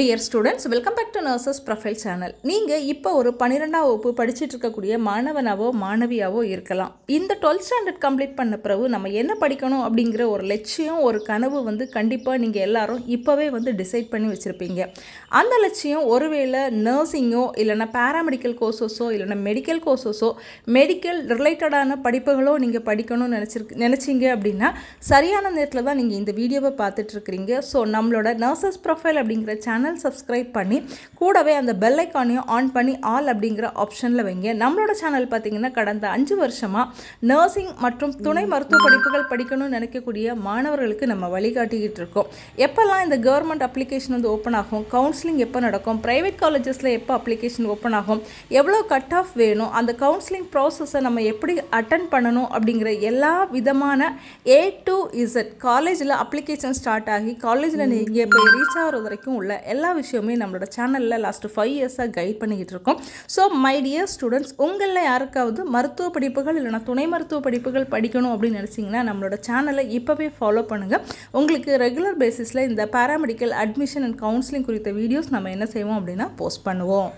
Dear students welcome back to nurses profile channel நீங்கள் இப்போ ஒரு பன்னிரெண்டாம் வகுப்பு படிச்சுட்டு இருக்கக்கூடிய மாணவனாவோ மாணவியாவோ இருக்கலாம். இந்த டுவெல்த் ஸ்டாண்டர்ட் கம்ப்ளீட் பண்ண பிறகு நம்ம என்ன படிக்கணும் அப்படிங்கிற ஒரு லட்சியம் ஒரு கனவு வந்து கண்டிப்பாக நீங்கள் எல்லாரும் இப்போவே வந்து டிசைட் பண்ணி வச்சுருப்பீங்க. அந்த லட்சியம் ஒருவேளை நர்சிங்கோ இல்லைனா பேராமெடிக்கல் கோர்சஸோ இல்லைனா மெடிக்கல் கோர்சஸோ மெடிக்கல் ரிலேட்டடான படிப்புகளோ நீங்கள் படிக்கணும்னு நினச்சிருக்கு நினச்சிங்க அப்படின்னா சரியான நேரத்தில் தான் நீங்கள் இந்த வீடியோவை பார்த்துட்ருக்கிறீங்க ஸோ நம்மளோட நர்சஸ் ப்ரொஃபைல் அப்படிங்கிற சேனல் சேனல் சப்ஸ்கிரைப் பண்ணி கூடவே அந்த பெல் ஐக்கானையும் ஆன் பண்ணி ஆல் அப்படிங்கிற ஆப்ஷனில் வைங்க. நம்மளோட சேனல் பார்த்திங்கன்னா கடந்த அஞ்சு வருஷமாக நர்சிங் மற்றும் துணை மருத்துவ படிப்புகள் படிக்கணும்னு நினைக்கக்கூடிய மாணவர்களுக்கு நம்ம வழிகாட்டிக்கிட்டு இருக்கோம். எப்போல்லாம் இந்த கவர்மெண்ட் அப்ளிகேஷன் வந்து ஓப்பன் ஆகும் கவுன்சிலிங் எப்போ நடக்கும் ப்ரைவேட் காலேஜஸில் எப்போ அப்ளிகேஷன் ஓப்பன் ஆகும் எவ்வளோ கட் ஆஃப் வேணும் அந்த கவுன்சிலிங் ப்ராசஸை நம்ம எப்படி அட்டன் பண்ணணும் அப்படிங்கிற எல்லா விதமான ஏ டு இசட் காலேஜில் அப்ளிகேஷன் ஸ்டார்ட் ஆகி காலேஜில் நீங்கள் போய் ரீச் ஆகிற வரைக்கும் உள்ள எல்லா விஷயமே நம்மளோட சேனலில் லாஸ்ட்டு ஃபைவ் இயர்ஸாக கைட் பண்ணிக்கிட்டு இருக்கோம். ஸோ மை டியர் ஸ்டூடெண்ட்ஸ் உங்களில் யாருக்காவது மருத்துவ படிப்புகள் இல்லைனா துணை மருத்துவ படிப்புகள் படிக்கணும் அப்படின்னு நினச்சிங்கன்னா நம்மளோட சேனலை இப்போவே ஃபாலோ பண்ணுங்கள் உங்களுக்கு ரெகுலர் பேசிஸில் இந்த பேராமெடிக்கல் அட்மிஷன் அண்ட் கவுன்சிலிங் குறித்த வீடியோஸ் நம்ம என்ன செய்வோம் அப்படின்னா போஸ்ட் பண்ணுவோம்.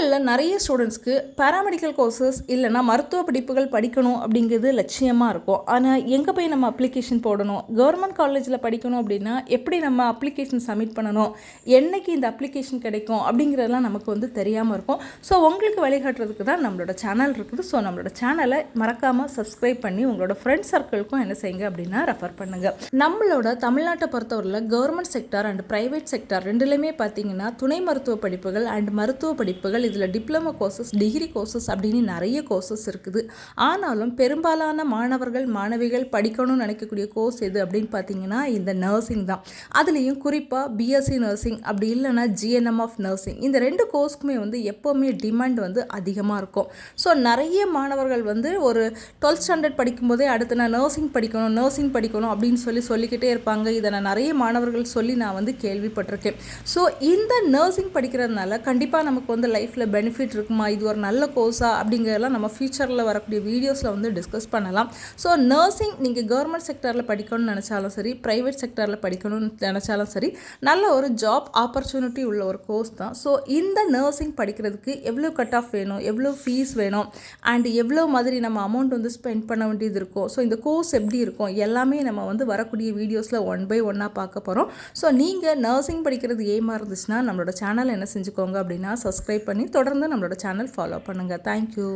உங்களில் நிறைய ஸ்டூடெண்ட்ஸ்க்கு பேராமெடிக்கல் கோர்சஸ் இல்லைனா மருத்துவ படிப்புகள் படிக்கணும் அப்படிங்கிறது லட்சியமாக இருக்கும். ஆனால் எங்கே போய் நம்ம அப்ளிகேஷன் போடணும்? கவர்மெண்ட் காலேஜில் படிக்கணும் அப்படின்னா எப்படி நம்ம அப்ளிகேஷன் சப்மிட் பண்ணணும்? என்னைக்கு இந்த அப்ளிகேஷன் கிடைக்கும்? அப்படிங்கிறதெல்லாம் நமக்கு வந்து தெரியாமல் இருக்கும். ஸோ உங்களுக்கு வழிகாட்டுறதுக்கு தான் நம்மளோட சேனல் இருக்குது. ஸோ நம்மளோட சேனலை மறக்காமல் சப்ஸ்கிரைப் பண்ணி உங்களோட ஃப்ரெண்ட்ஸ் சர்க்கிளுக்கும் என்ன செய்யுங்க அப்படின்னா ரெஃபர் பண்ணுங்கள் நம்மளோட தமிழ்நாட்டை பொறுத்தவரையில் government sector and private sector ரெண்டுலேயுமே பார்த்தீங்கன்னா துணை மருத்துவ படிப்புகள் அண்ட் மருத்துவ படிப்புகள் இதில் டிப்ளமோ கோர்சஸ் டிகிரி கோர்சஸ் அப்படின்னு நிறைய கோர்சஸ் இருக்குது. ஆனாலும் பெரும்பாலான மாணவர்கள் மாணவிகள் படிக்கணும்னு நினைக்கக்கூடிய கோர்ஸ் எது அப்படின்னு பார்த்தீங்கன்னா இந்த நர்சிங் தான். அதுலேயும் குறிப்பாக பிஎஸ்சி நர்சிங் அப்படி இல்லைன்னா ஜிஎன்எம் ஆஃப் நர்சிங். இந்த ரெண்டு கோர்ஸ்க்குமே வந்து எப்போவுமே டிமாண்ட் வந்து அதிகமாக இருக்கும். ஸோ நிறைய மாணவர்கள் வந்து ஒரு டுவெல்த் ஸ்டாண்டர்ட் படிக்கும்போதே அடுத்து நான் நர்சிங் படிக்கணும் நர்சிங் படிக்கணும் அப்படின்னு சொல்லி சொல்லிக்கிட்டே இருப்பாங்க. இதை நான் நிறைய மாணவர்கள் சொல்லி நான் வந்து கேள்விப்பட்டிருக்கேன். ஸோ இந்த நர்சிங் படிக்கிறதுனால கண்டிப்பாக நமக்கு வந்து லைஃப்பில் பெனிஃபிட் இருக்குமா? இது ஒரு நல்ல கோர்ஸா அப்படிங்கிறதெல்லாம் நம்ம ஃப்யூச்சரில் வரக்கூடிய வீடியோஸில் வந்து டிஸ்கஸ் பண்ணலாம். ஸோ நர்சிங் நீங்கள் கவர்மெண்ட் செக்டரில் படிக்கணும்னு நினச்சாலும் சரி ப்ரைவேட் செக்டரில் படிக்கணும்னு நினச்சாலும் சரி நல்ல ஒரு ஜாப் ஆப்பர்ச்சுனிட்டி உள்ள ஒரு கோர்ஸ் தான். ஸோ இந்த நர்சிங் படிக்கிறதுக்கு எவ்வளோ கட் ஆஃப் வேணும்? எவ்வளோ ஃபீஸ் வேணும்? அண்ட் எவ்வளோ மாதிரி நம்ம அமௌண்ட் வந்து ஸ்பெண்ட் பண்ண வேண்டியது இருக்கும்? ஸோ இந்த கோர்ஸ் எப்படி இருக்கும்? எல்லாமே நம்ம வந்து வரக்கூடிய வீடியோஸில் ஒன் பை ஒன்னாக பார்க்க போகிறோம் ஸோ நீங்கள் நர்சிங் படிக்கிறது ஏமா இருந்துச்சுன்னா நம்மளோட சேனல் என்ன செஞ்சுக்கோங்க அப்படின்னா சப்ஸ்கிரைப் பண்ணி தொடர்ந்து நம்மளோட சேனல் ஃபாலோ பண்ணுங்கள் தேங்க்யூ